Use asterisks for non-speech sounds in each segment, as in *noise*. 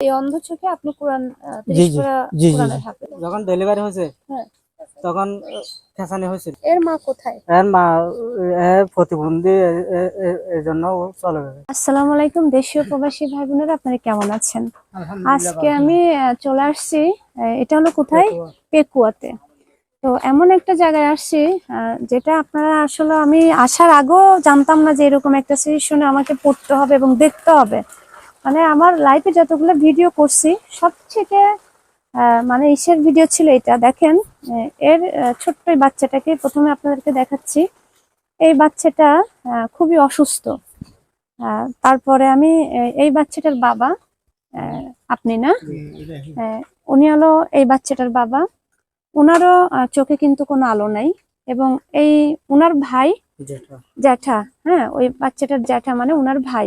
এই অন্ধ চোখে আপনি কোরআন জি। যখন ডেলিভারি হয়েছে হ্যাঁ। তখন খেসানি হয়েছিল। এর মা কোথায়? এর মা প্রতিবন্ধী এ- এ- এ- এই জন্য চলে গেছে। আসসালামু আলাইকুম দেশীয় প্রবাসী ভাই বোনেরা আপনারা কেমন আছেন? আজকে আমি চলে আসছি আহ, এটা হলো কোথায়? পেকুয়াতে। তো এমন একটা জায়গায় আসছি আহ, যেটা আপনারা আসলে আমি আসার আগেও জানতাম না যে এরকম একটা সিচুয়েশনে আমাকে পড়তে হবে এবং দেখতে হবে। মানে আমার লাইফে যতগুলো ভিডিও করছি সব থেকে মানে ইসের ভিডিও ছিল এটা। দেখেন এর ছোট্ট বাচ্চাটাকে প্রথমে আপনাদেরকে দেখাচ্ছি। এই বাচ্চাটা খুবই অসুস্থ। তারপরে আমি এই বাচ্চাটার বাবা আপনি না? উনি হলো এই বাচ্চাটার বাবা। ওনারও চোখে কিন্তু কোনো আলো নাই এবং এই ওনার ভাই জ্যাঠা। হ্যাঁ ওই বাচ্চাটার জ্যাঠা মানে ওনার ভাই।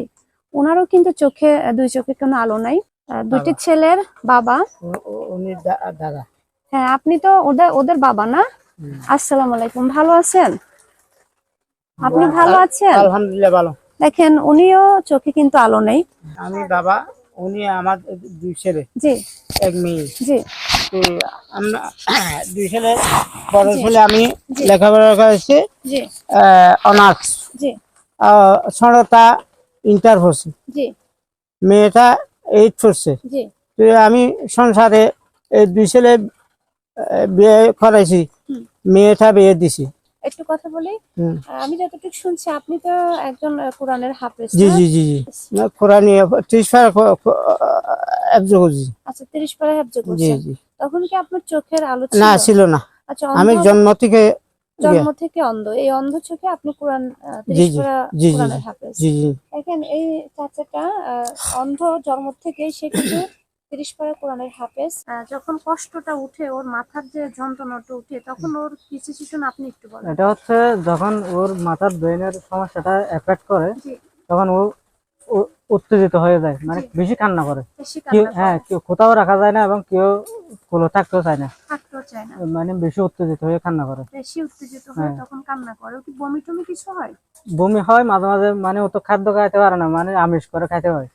ওনারও কিন্তু চোখে দুই চোখে কোনো আলো নাই। দুটি ছেলের বাবা। উনি দাদা। হ্যাঁ আপনি তো ওদের ওদের বাবা না। আসসালামু আলাইকুম ভালো আছেন? আপনি ভালো আছেন? আলহামদুলিল্লাহ ভালো। দেখেন উনিও চোখে কিন্তু আলো নেই। আমি বাবা উনি আমার দুই ছেলে। জি। এক মেয়ে। জি। তো আমরা *coughs* দুই ছেলে বড়। ছেলে আমি। লেখাপড়া করেছি। জি। অনার্স। জি। ছোটটা ইন্টার পড়ছে মেয়েটা এইট পড়ছে তো আমি সংসারে এই দুই ছেলে বিয়ে করাইছি। মেয়েটা বিয়ে দিছি। একটু কথা বলি। আমি যতটুকু শুনছি আপনি তো একজন কোরআনের হাফেজ জি জি জি জি। কোরআন ত্রিশ পার করছি। আচ্ছা তিরিশ পারা হেফজ তখন কি আপনার চোখের আলো না ছিল? ছিল না। আচ্ছা আমি জন্ম থেকে জন্ম থেকে অন্ধ। এই অন্ধ চোখে আপনি কোরআন কোরআনের হাফেজ। দেখেন এই চাচাটা অন্ধ জন্ম থেকেই সে কিন্তু তিরিশ পারা কোরআনের হাফেজ। যখন কষ্টটা উঠে ওর মাথার যে যন্ত্রণাটা উঠে তখন ওর কি সিচুয়েশন আপনি একটু বলেন? এটা হচ্ছে যখন ওর মাথার ব্রেনের সমস্যাটা এফেক্ট করে তখন ও উত্তেজিত হয়ে যায় মানে বেশি কান্না করে। হ্যাঁ কেউ কোথাও রাখা যায় না এবং কেউ কোলো থাকতেও চায় না। চায় না। মানে বেশি উত্তেজিত হয়ে কান্না করে। বেশি উত্তেজিত হয়ে হ্যাঁ। তখন কান্না করে। কি বমি টমি কিছু হয়? বমি হয় মাঝে মাঝে মানে ও তো খাদ্য খাইতে পারে না মানে আমিষ করে খাইতে হয়।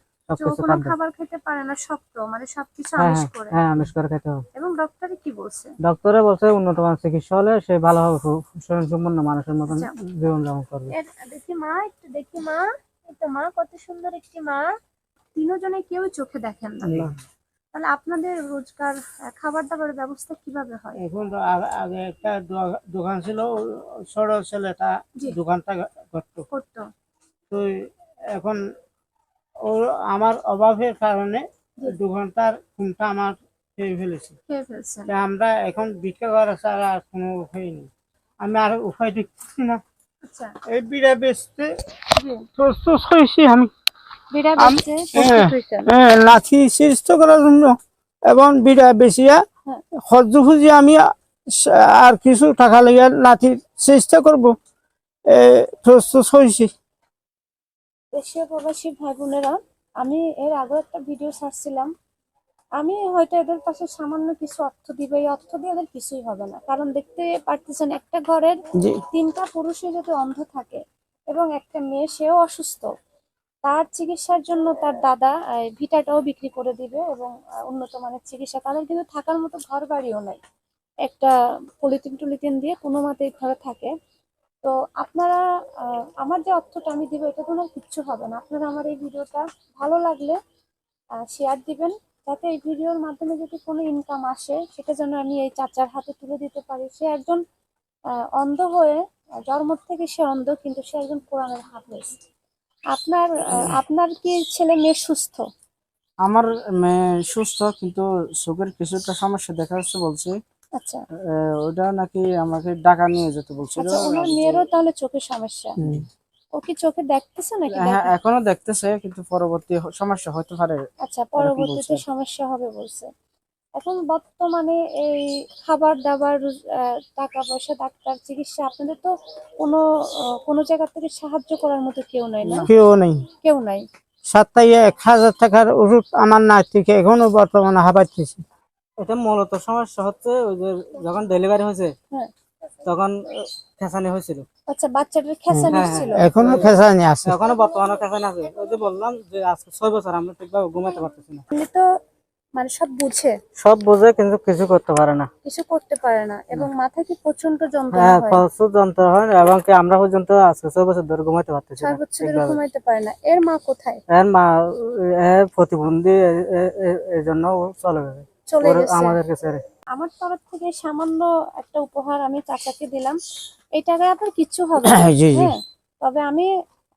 খাবার খেতে পারে না শক্ত মানে সবকিছু হ্যাঁ আমিষ হ্যাঁ করে। হ্যাঁ আমিষ করে খাইতে হয়। এবং ডক্টরে কি বলছে? ডক্টরে বলছে উন্নত মানের চিকিৎসা হলে সে মানুষের মতন আচ্ছা। জীবনযাপন করবে। দেখি মা একটু দেখি মা। মা কত সুন্দর একটি মা। তিনজনে কেউ চোখে দেখেন না। না। তাহলে আপনাদের রোজকার খাবার দাবারের ব্যবস্থা কীভাবে হয়? এখন তো আগে- একটা দোকান ছিল ও ছোট ছেলেটা দোকানটা করতো। করতো। তো এখন ওর আমার অভাবের কারণে। দোকানটার ঘুমটা আমার খেয়ে ফেলেছে। আমরা এখন ভিক্ষা করা ছাড়া আর কোনো উপায় নেই। আমি আর উপায় দেখছি না। আচ্ছা। এই বিড়া বেচতে প্রস্তুত হয়েছি আমি। লাঠি সৃষ্ট করার জন্য এবং বিড়া বেচিয়া হ্যাঁ। সহ্য খুঁজি আমি আর কিছু টাকা লেগে লাঠির চেষ্টা করব। প্রস্তুত হয়েছি দেশীয় প্রবাসী ভাই বোনেরা আমি এর আগে একটা ভিডিও ছাড়ছিলাম। আমি হয়তো এদের পাশে সামান্য কিছু অর্থ দিব এই অর্থ দিয়ে এদের কিছুই হবে না। কারণ দেখতে পারতেছেন একটা ঘরের তিনটা পুরুষই যদি অন্ধ থাকে এবং একটা মেয়ে সেও অসুস্থ। তার চিকিৎসার জন্য তার দাদা ভিটাটাও বিক্রি করে দিবে এবং উন্নত মানের চিকিৎসা। তাদের কিন্তু থাকার মতো ঘর বাড়িও নাই। একটা পলিথিন টলিথিন দিয়ে কোনো মতে ঘরে থাকে। তো আপনারা আমার যে অর্থটা আমি দিব, এটা কোনো কিচ্ছু হবে না। আপনারা আমার এই ভিডিওটা ভালো লাগলে শেয়ার দিবেন। যাতে এই ভিডিওর মাধ্যমে যদি কোনো ইনকাম আসে, সেটা যেন আমি এই চাচার হাতে তুলে দিতে পারি। সে একজন অন্ধ হয়ে, জন্ম থেকে সে অন্ধ, কিন্তু সে একজন কোরআনের হাফেজ আপনার আহ, আপনার কি ছেলে মেয়ে সুস্থ? আমার মেয়ে সুস্থ কিন্তু চোখের কিছুটা সমস্যা দেখা যাচ্ছে বলছে। আচ্ছা। আহ, ওটা নাকি আমাকে টাকা নিয়ে যেতে বলছিল আচ্ছা ওনার মেয়েরও তাহলে চোখের সমস্যা? ও কি চোখে দেখতেছে নাকি হ্যাঁ এখনও দেখতেছে কিন্তু পরবর্তী সমস্যা হতে পারে। আচ্ছা পরবর্তীতে সমস্যা হবে বলছে। এখন বর্তমানে এই খাবার দাবার টাকা পয়সা ডাক্তার চিকিৎসা আপনাদের তো কোনো কোনো জায়গা থেকে সাহায্য করার মতো কেউ নাই না? কেউ নেই। কেউ নাই? সাতটায় এক হাজার টাকার ওষুধ আমার না থেকে এখনও বর্তমানে হাবাইতেছি। এটা মূলত সমস্যা হচ্ছে ওই যে যখন ডেলিভারি হয়েছে হ্যাঁ। তখন খেসানি হয়েছিল। আচ্ছা বাচ্চাটার খেসানি হ্যাঁ, ছিল? এখনও খেসানি আছে। এখনও বর্তমানে খেসানি আছে। ওই যে বললাম যে আজকে ছয় বছর আমরা ঠিকভাবে ঘুমাতে পারতেছি না। তো মানে সব বুঝে। সব বোঝে কিন্তু কিছু করতে পারে না। কিছু করতে পারে না এবং মাথায় কি প্রচণ্ড যন্ত্রণা হ্যাঁ হয়? প্রচুর যন্ত্র হয় এবং কি আমরা পর্যন্ত আজকে ছয় বছর ধরে ঘুমাইতে পারতেছি না। ছয় বছর ধরে ঘুমাইতে পারে না। এর মা কোথায়? এর মা এর প্রতিবন্ধী এ- এ- এ- এই জন্য চলে গেছে। চলে গেছে। আমাদেরকে ছেড়ে। আমার তরফ থেকে সামান্য একটা উপহার আমি চাচাকে দিলাম। এই টাকায় আপনার কিচ্ছু হবে না। *coughs* জি জি। হ্যাঁ তবে আমি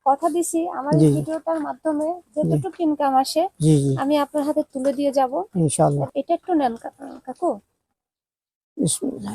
কথা দিছি আমার এই ভিডিওটার মাধ্যমে যতটুকু ইনকাম আসে আমি আপনার হাতে তুলে দিয়ে যাব। ইনশাআল্লাহ। এটা একটু নেন কাকু। বিসমিল্লাহ।